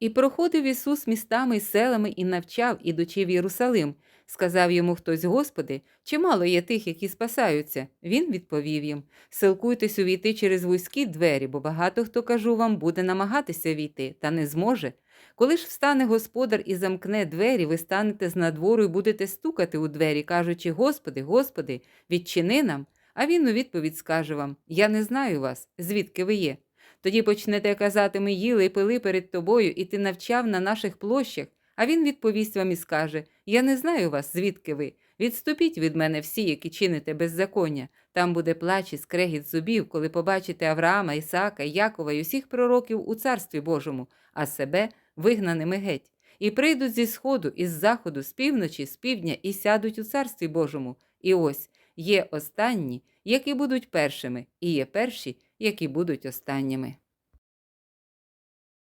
І проходив Ісус містами й селами і навчав, ідучи в Єрусалим. Сказав йому хтось, Господи, чимало є тих, які спасаються. Він відповів їм: Силкуйтесь увійти через вузькі двері, бо багато хто, кажу вам, буде намагатися війти, та не зможе. Коли ж встане господар і замкне двері, ви станете з надвору і будете стукати у двері, кажучи: Господи, Господи, відчини нам. А він у відповідь скаже вам: Я не знаю вас, звідки ви є. Тоді почнете казати, ми їли і пили перед тобою, і ти навчав на наших площах. А він відповість вам і скаже: Я не знаю вас, звідки ви. Відступіть від мене всі, які чините беззаконня. Там буде плач і скрегіт зубів, коли побачите Авраама, Ісаака, Якова і усіх пророків у царстві Божому, а себе вигнаними геть. І прийдуть зі сходу, із заходу, з півночі, з півдня, і сядуть у царстві Божому. І ось є останні, які будуть першими, і є перші, які будуть останніми.